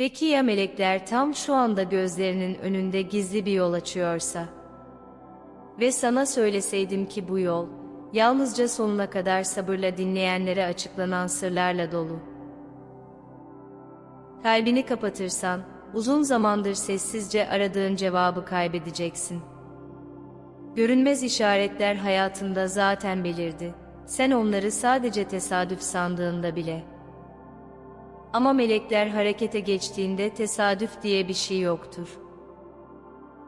Peki ya melekler tam şu anda gözlerinin önünde gizli bir yol açıyorsa? Ve sana söyleseydim ki bu yol, yalnızca sonuna kadar sabırla dinleyenlere açıklanan sırlarla dolu. Kalbini kapatırsan, uzun zamandır sessizce aradığın cevabı kaybedeceksin. Görünmez işaretler hayatında zaten belirdi. Sen onları sadece tesadüf sandığında bile. Ama melekler harekete geçtiğinde tesadüf diye bir şey yoktur.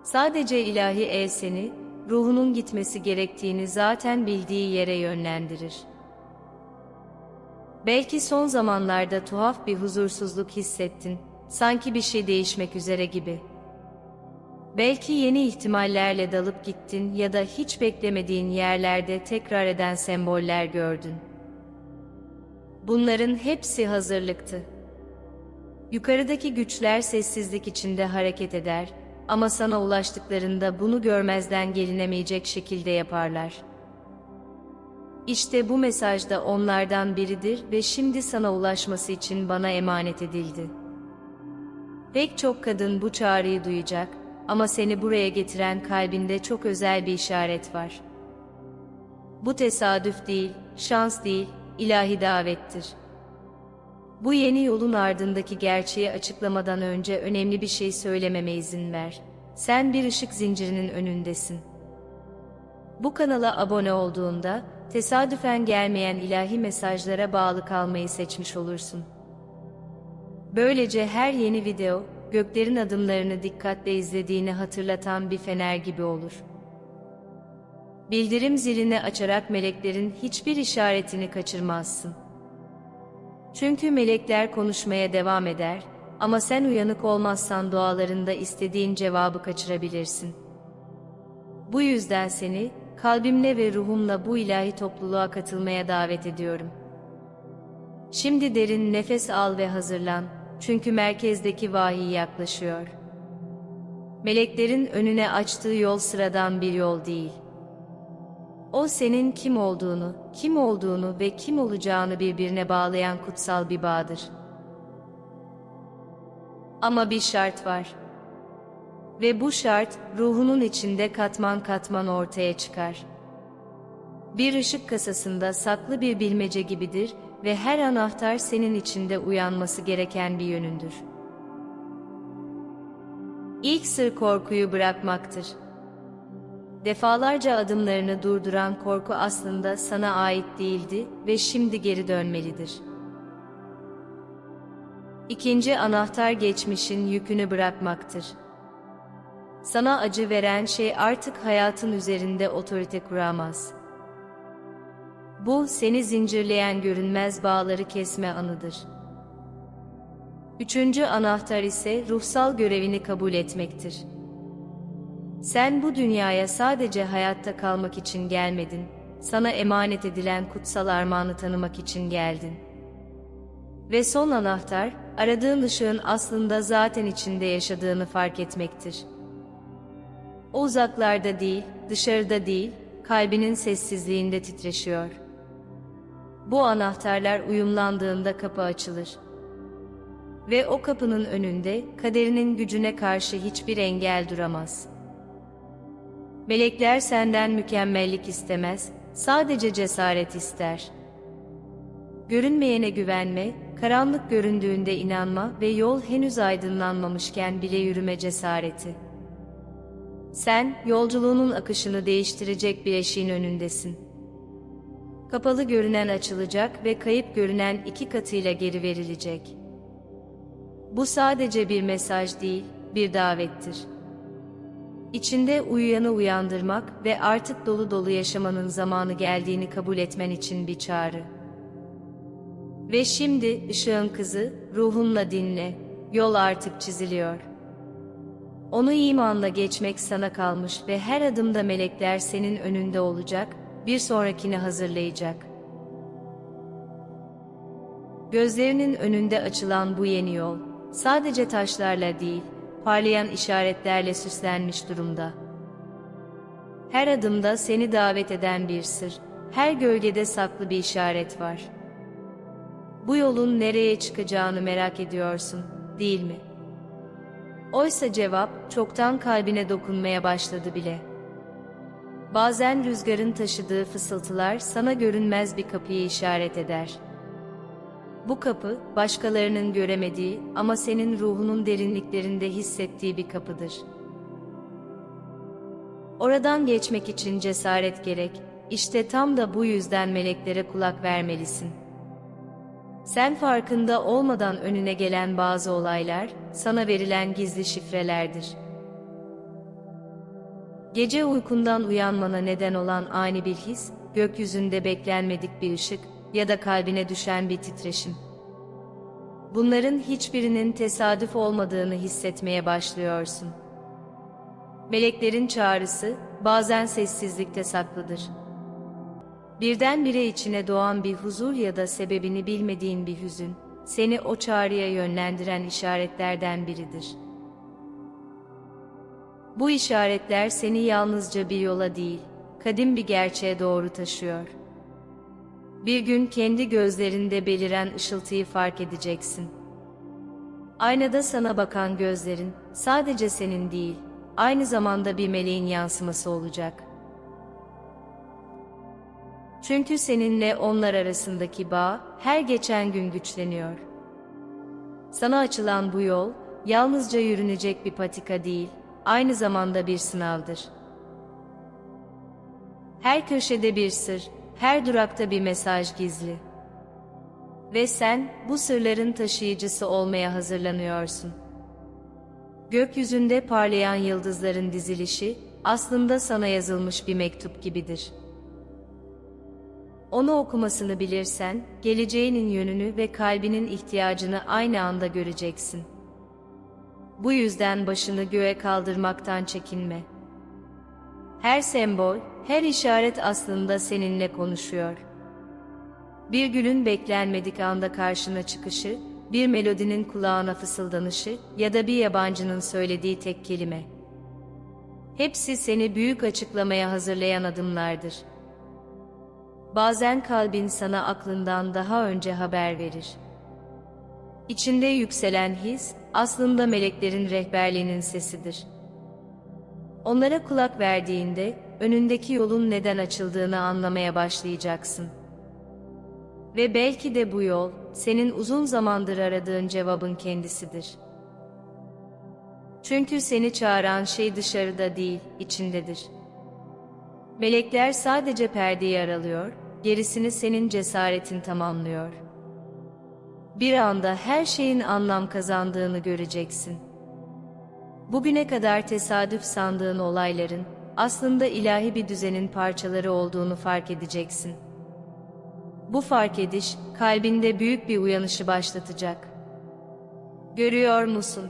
Sadece ilahi el seni, ruhunun gitmesi gerektiğini zaten bildiği yere yönlendirir. Belki son zamanlarda tuhaf bir huzursuzluk hissettin, sanki bir şey değişmek üzere gibi. Belki yeni ihtimallerle dalıp gittin ya da hiç beklemediğin yerlerde tekrar eden semboller gördün. Bunların hepsi hazırlıktı. Yukarıdaki güçler sessizlik içinde hareket eder ama sana ulaştıklarında bunu görmezden gelinemeyecek şekilde yaparlar. İşte bu mesaj da onlardan biridir ve şimdi sana ulaşması için bana emanet edildi. Pek çok kadın bu çağrıyı duyacak ama seni buraya getiren kalbinde çok özel bir işaret var. Bu tesadüf değil, şans değil, ilahi davettir. Bu yeni yolun ardındaki gerçeği açıklamadan önce önemli bir şey söylememe izin ver. Sen bir ışık zincirinin önündesin. Bu kanala abone olduğunda tesadüfen gelmeyen ilahi mesajlara bağlı kalmayı seçmiş olursun. Böylece her yeni video göklerin adımlarını dikkatle izlediğini hatırlatan bir fener gibi olur. Bildirim zilini açarak meleklerin hiçbir işaretini kaçırmazsın. Çünkü melekler konuşmaya devam eder ama sen uyanık olmazsan dualarında istediğin cevabı kaçırabilirsin. Bu yüzden seni kalbimle ve ruhumla bu ilahi topluluğa katılmaya davet ediyorum. Şimdi derin nefes al ve hazırlan çünkü merkezdeki vahiy yaklaşıyor. Meleklerin önüne açtığı yol sıradan bir yol değil. O senin kim olduğunu, kim olduğunu ve kim olacağını birbirine bağlayan kutsal bir bağdır. Ama bir şart var. Ve bu şart ruhunun içinde katman katman ortaya çıkar. Bir ışık kasasında saklı bir bilmece gibidir ve her anahtar senin içinde uyanması gereken bir yönündür. İlk sır korkuyu bırakmaktır. Defalarca adımlarını durduran korku aslında sana ait değildi ve şimdi geri dönmelidir. İkinci anahtar geçmişin yükünü bırakmaktır. Sana acı veren şey artık hayatın üzerinde otorite kuramaz. Bu seni zincirleyen görünmez bağları kesme anıdır. Üçüncü anahtar ise ruhsal görevini kabul etmektir. Sen bu dünyaya sadece hayatta kalmak için gelmedin, sana emanet edilen kutsal armağanı tanımak için geldin. Ve son anahtar, aradığın ışığın aslında zaten içinde yaşadığını fark etmektir. O uzaklarda değil, dışarıda değil, kalbinin sessizliğinde titreşiyor. Bu anahtarlar uyumlandığında kapı açılır. Ve o kapının önünde kaderinin gücüne karşı hiçbir engel duramaz. Melekler senden mükemmellik istemez, sadece cesaret ister. Görünmeyene güvenme, karanlık göründüğünde inanma ve yol henüz aydınlanmamışken bile yürüme cesareti. Sen, yolculuğunun akışını değiştirecek bir eşiğin önündesin. Kapalı görünen açılacak ve kayıp görünen iki katıyla geri verilecek. Bu sadece bir mesaj değil, bir davettir. İçinde uyuyanı uyandırmak ve artık dolu dolu yaşamanın zamanı geldiğini kabul etmen için bir çağrı. Ve şimdi ışığın kızı, ruhunla dinle, yol artık çiziliyor. Onu imanla geçmek sana kalmış ve her adımda melekler senin önünde olacak, bir sonrakini hazırlayacak. Gözlerinin önünde açılan bu yeni yol, sadece taşlarla değil, parlayan işaretlerle süslenmiş durumda. Her adımda seni davet eden bir sır, her gölgede saklı bir işaret var. Bu yolun nereye çıkacağını merak ediyorsun değil mi? Oysa cevap çoktan kalbine dokunmaya başladı bile. Bazen rüzgarın taşıdığı fısıltılar sana görünmez bir kapıyı işaret eder. Bu kapı, başkalarının göremediği ama senin ruhunun derinliklerinde hissettiği bir kapıdır. Oradan geçmek için cesaret gerek, işte tam da bu yüzden meleklere kulak vermelisin. Sen farkında olmadan önüne gelen bazı olaylar, sana verilen gizli şifrelerdir. Gece uykundan uyanmana neden olan ani bir his, gökyüzünde beklenmedik bir ışık ya da kalbine düşen bir titreşim. Bunların hiçbirinin tesadüf olmadığını hissetmeye başlıyorsun. Meleklerin çağrısı bazen sessizlikte saklıdır. Birdenbire içine doğan bir huzur ya da sebebini bilmediğin bir hüzün, seni o çağrıya yönlendiren işaretlerden biridir. Bu işaretler seni yalnızca bir yola değil, kadim bir gerçeğe doğru taşıyor. Bir gün kendi gözlerinde beliren ışıltıyı fark edeceksin. Aynada sana bakan gözlerin sadece senin değil, aynı zamanda bir meleğin yansıması olacak. Çünkü seninle onlar arasındaki bağ her geçen gün güçleniyor. Sana açılan bu yol yalnızca yürünecek bir patika değil, aynı zamanda bir sınavdır. Her köşede bir sır, her durakta bir mesaj gizli. Ve sen bu sırların taşıyıcısı olmaya hazırlanıyorsun. Gökyüzünde parlayan yıldızların dizilişi aslında sana yazılmış bir mektup gibidir. Onu okumasını bilirsen, geleceğinin yönünü ve kalbinin ihtiyacını aynı anda göreceksin. Bu yüzden başını göğe kaldırmaktan çekinme. Her sembol, her işaret aslında seninle konuşuyor. Bir gülün beklenmedik anda karşına çıkışı, bir melodinin kulağına fısıldanışı ya da bir yabancının söylediği tek kelime. Hepsi seni büyük açıklamaya hazırlayan adımlardır. Bazen kalbin sana aklından daha önce haber verir. İçinde yükselen his, aslında meleklerin rehberliğinin sesidir. Onlara kulak verdiğinde, önündeki yolun neden açıldığını anlamaya başlayacaksın. Ve belki de bu yol, senin uzun zamandır aradığın cevabın kendisidir. Çünkü seni çağıran şey dışarıda değil, içindedir. Melekler sadece perdeyi aralıyor, gerisini senin cesaretin tamamlıyor. Bir anda her şeyin anlam kazandığını göreceksin. Bugüne kadar tesadüf sandığın olayların, aslında ilahi bir düzenin parçaları olduğunu fark edeceksin. Bu fark ediş, kalbinde büyük bir uyanışı başlatacak. Görüyor musun?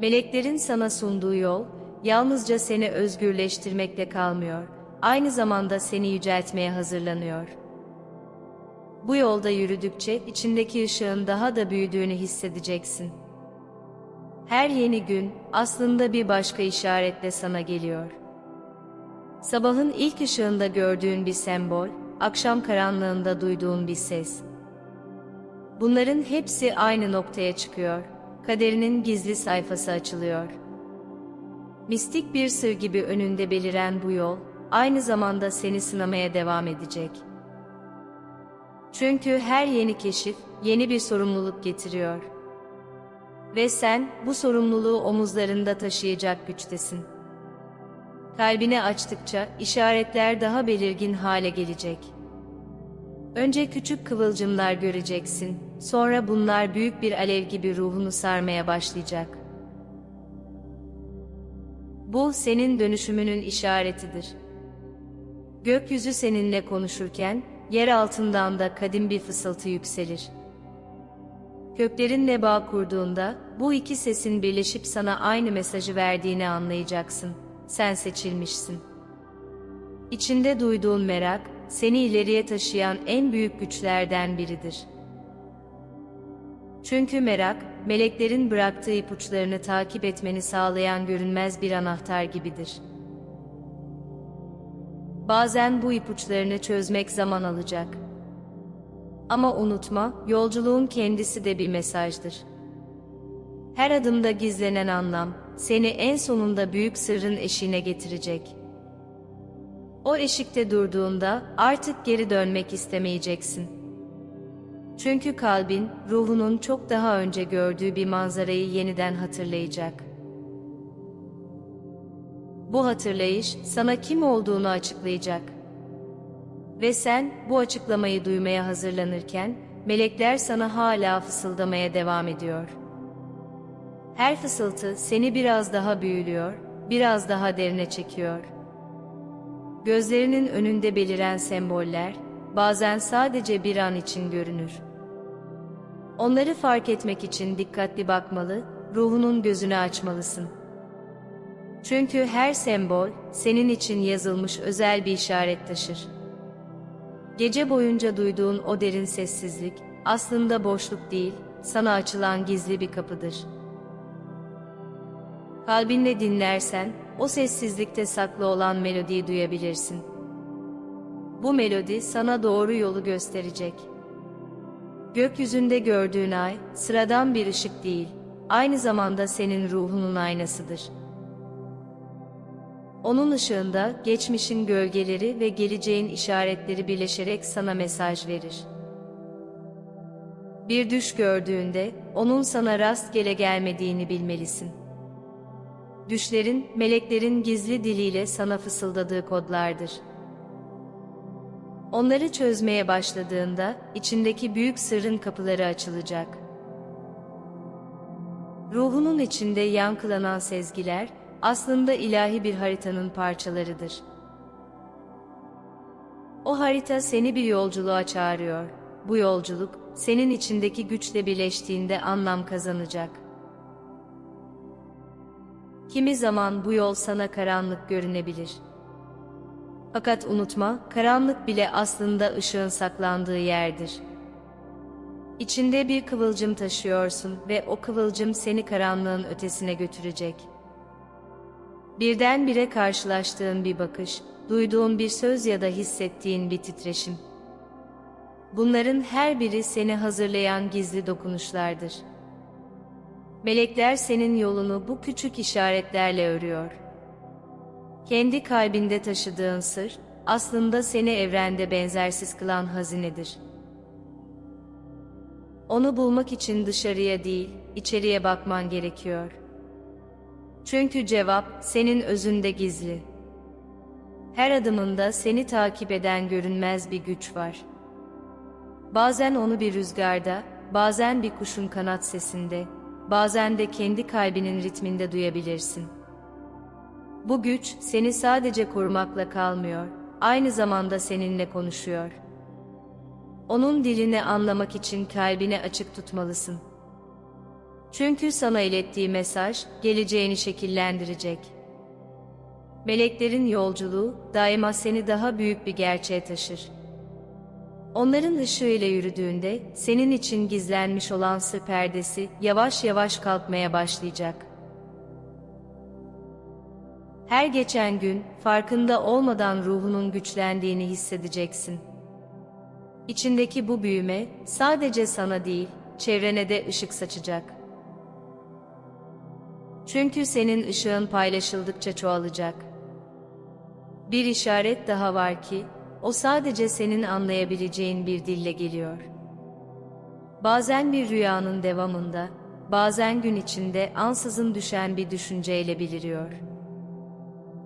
Meleklerin sana sunduğu yol, yalnızca seni özgürleştirmekle kalmıyor, aynı zamanda seni yüceltmeye hazırlanıyor. Bu yolda yürüdükçe içindeki ışığın daha da büyüdüğünü hissedeceksin. Her yeni gün aslında bir başka işaretle sana geliyor. Sabahın ilk ışığında gördüğün bir sembol, akşam karanlığında duyduğun bir ses. Bunların hepsi aynı noktaya çıkıyor. Kaderinin gizli sayfası açılıyor. Mistik bir sır gibi önünde beliren bu yol, aynı zamanda seni sınamaya devam edecek. Çünkü her yeni keşif, yeni bir sorumluluk getiriyor. Ve sen, bu sorumluluğu omuzlarında taşıyacak güçtesin. Kalbini açtıkça, işaretler daha belirgin hale gelecek. Önce küçük kıvılcımlar göreceksin, sonra bunlar büyük bir alev gibi ruhunu sarmaya başlayacak. Bu senin dönüşümünün işaretidir. Gökyüzü seninle konuşurken, yer altından da kadim bir fısıltı yükselir. Köklerinle bağ kurduğunda, bu iki sesin birleşip sana aynı mesajı verdiğini anlayacaksın. Sen seçilmişsin. İçinde duyduğun merak, seni ileriye taşıyan en büyük güçlerden biridir. Çünkü merak, meleklerin bıraktığı ipuçlarını takip etmeni sağlayan görünmez bir anahtar gibidir. Bazen bu ipuçlarını çözmek zaman alacak. Ama unutma, yolculuğun kendisi de bir mesajdır. Her adımda gizlenen anlam, seni en sonunda büyük sırrın eşiğine getirecek. O eşikte durduğunda artık geri dönmek istemeyeceksin. Çünkü kalbin, ruhunun çok daha önce gördüğü bir manzarayı yeniden hatırlayacak. Bu hatırlayış sana kim olduğunu açıklayacak. Ve sen bu açıklamayı duymaya hazırlanırken melekler sana hala fısıldamaya devam ediyor. Her fısıltı seni biraz daha büyülüyor, biraz daha derine çekiyor. Gözlerinin önünde beliren semboller bazen sadece bir an için görünür. Onları fark etmek için dikkatli bakmalı, ruhunun gözünü açmalısın. Çünkü her sembol senin için yazılmış özel bir işaret taşır. Gece boyunca duyduğun o derin sessizlik aslında boşluk değil, sana açılan gizli bir kapıdır. Kalbinle dinlersen o sessizlikte saklı olan melodiyi duyabilirsin. Bu melodi sana doğru yolu gösterecek. Gökyüzünde gördüğün ay sıradan bir ışık değil, aynı zamanda senin ruhunun aynasıdır. Onun ışığında geçmişin gölgeleri ve geleceğin işaretleri birleşerek sana mesaj verir. Bir düş gördüğünde onun sana rastgele gelmediğini bilmelisin. Düşlerin, meleklerin gizli diliyle sana fısıldadığı kodlardır. Onları çözmeye başladığında içindeki büyük sırrın kapıları açılacak. Ruhunun içinde yankılanan sezgiler aslında ilahi bir haritanın parçalarıdır. O harita seni bir yolculuğa çağırıyor. Bu yolculuk senin içindeki güçle birleştiğinde anlam kazanacak. Kimi zaman bu yol sana karanlık görünebilir. Fakat unutma, karanlık bile aslında ışığın saklandığı yerdir. İçinde bir kıvılcım taşıyorsun ve o kıvılcım seni karanlığın ötesine götürecek. Birdenbire karşılaştığın bir bakış, duyduğun bir söz ya da hissettiğin bir titreşim. Bunların her biri seni hazırlayan gizli dokunuşlardır. Melekler senin yolunu bu küçük işaretlerle örüyor. Kendi kalbinde taşıdığın sır, aslında seni evrende benzersiz kılan hazinedir. Onu bulmak için dışarıya değil, içeriye bakman gerekiyor. Çünkü cevap senin özünde gizli. Her adımında seni takip eden görünmez bir güç var. Bazen onu bir rüzgarda, bazen bir kuşun kanat sesinde, bazen de kendi kalbinin ritminde duyabilirsin. Bu güç seni sadece korumakla kalmıyor, aynı zamanda seninle konuşuyor. Onun dilini anlamak için kalbini açık tutmalısın. Çünkü sana ilettiği mesaj geleceğini şekillendirecek. Meleklerin yolculuğu daima seni daha büyük bir gerçeğe taşır. Onların ışığıyla yürüdüğünde senin için gizlenmiş olan sır perdesi yavaş yavaş kalkmaya başlayacak. Her geçen gün farkında olmadan ruhunun güçlendiğini hissedeceksin. İçindeki bu büyüme sadece sana değil, çevrene de ışık saçacak. Çünkü senin ışığın paylaşıldıkça çoğalacak. Bir işaret daha var ki, o sadece senin anlayabileceğin bir dille geliyor. Bazen bir rüyanın devamında, bazen gün içinde ansızın düşen bir düşünceyle biliriyor.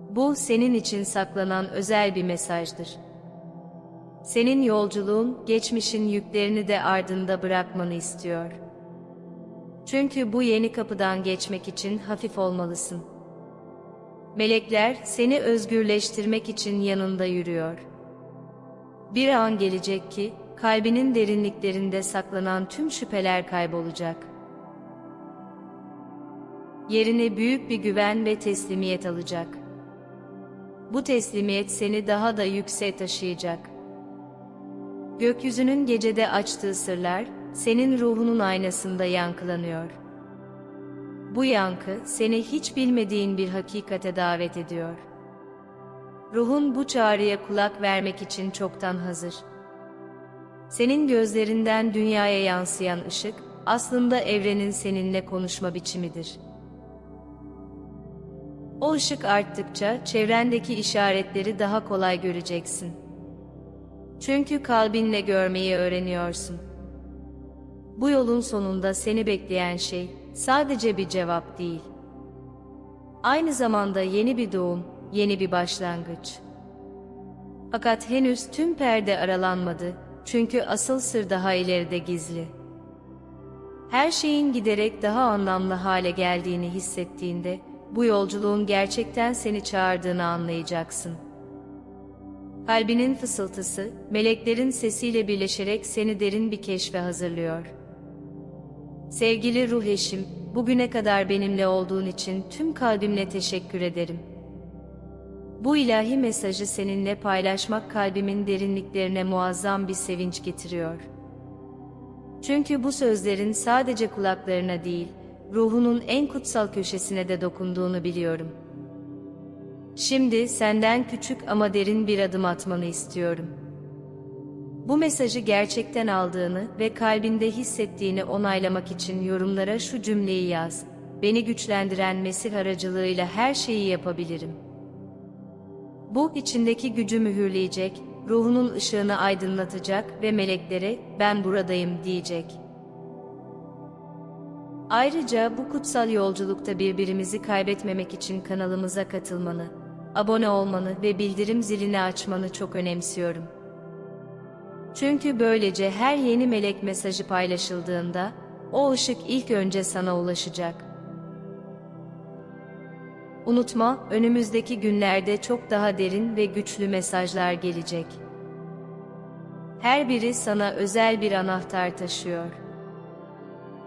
Bu senin için saklanan özel bir mesajdır. Senin yolculuğun geçmişin yüklerini de ardında bırakmanı istiyor. Çünkü bu yeni kapıdan geçmek için hafif olmalısın. Melekler seni özgürleştirmek için yanında yürüyor. Bir an gelecek ki kalbinin derinliklerinde saklanan tüm şüpheler kaybolacak. Yerine büyük bir güven ve teslimiyet alacak. Bu teslimiyet seni daha da yükseğe taşıyacak. Gökyüzünün gecede açtığı sırlar senin ruhunun aynasında yankılanıyor. Bu yankı seni hiç bilmediğin bir hakikate davet ediyor. Ruhun bu çağrıya kulak vermek için çoktan hazır. Senin gözlerinden dünyaya yansıyan ışık, aslında evrenin seninle konuşma biçimidir. O ışık arttıkça çevrendeki işaretleri daha kolay göreceksin. Çünkü kalbinle görmeyi öğreniyorsun. Bu yolun sonunda seni bekleyen şey sadece bir cevap değil. Aynı zamanda yeni bir doğum, yeni bir başlangıç. Fakat henüz tüm perde aralanmadı çünkü asıl sır daha ileride gizli. Her şeyin giderek daha anlamlı hale geldiğini hissettiğinde bu yolculuğun gerçekten seni çağırdığını anlayacaksın. Kalbinin fısıltısı, meleklerin sesiyle birleşerek seni derin bir keşfe hazırlıyor. Sevgili ruh eşim, bugüne kadar benimle olduğun için tüm kalbimle teşekkür ederim. Bu ilahi mesajı seninle paylaşmak kalbimin derinliklerine muazzam bir sevinç getiriyor. Çünkü bu sözlerin sadece kulaklarına değil, ruhunun en kutsal köşesine de dokunduğunu biliyorum. Şimdi senden küçük ama derin bir adım atmanı istiyorum. Bu mesajı gerçekten aldığını ve kalbinde hissettiğini onaylamak için yorumlara şu cümleyi yaz. Beni güçlendiren Mesih aracılığıyla her şeyi yapabilirim. Bu içindeki gücü mühürleyecek, ruhunun ışığını aydınlatacak ve meleklere ben buradayım diyecek. Ayrıca bu kutsal yolculukta birbirimizi kaybetmemek için kanalımıza katılmanı, abone olmanı ve bildirim zilini açmanı çok önemsiyorum. Çünkü böylece her yeni melek mesajı paylaşıldığında, o ışık ilk önce sana ulaşacak. Unutma, önümüzdeki günlerde çok daha derin ve güçlü mesajlar gelecek. Her biri sana özel bir anahtar taşıyor.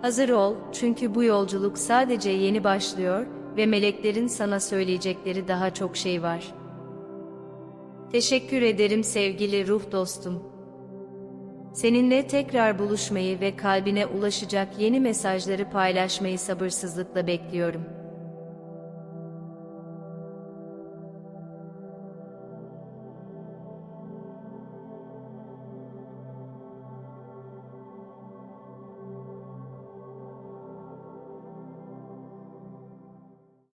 Hazır ol, çünkü bu yolculuk sadece yeni başlıyor ve meleklerin sana söyleyecekleri daha çok şey var. Teşekkür ederim sevgili ruh dostum. Seninle tekrar buluşmayı ve kalbine ulaşacak yeni mesajları paylaşmayı sabırsızlıkla bekliyorum.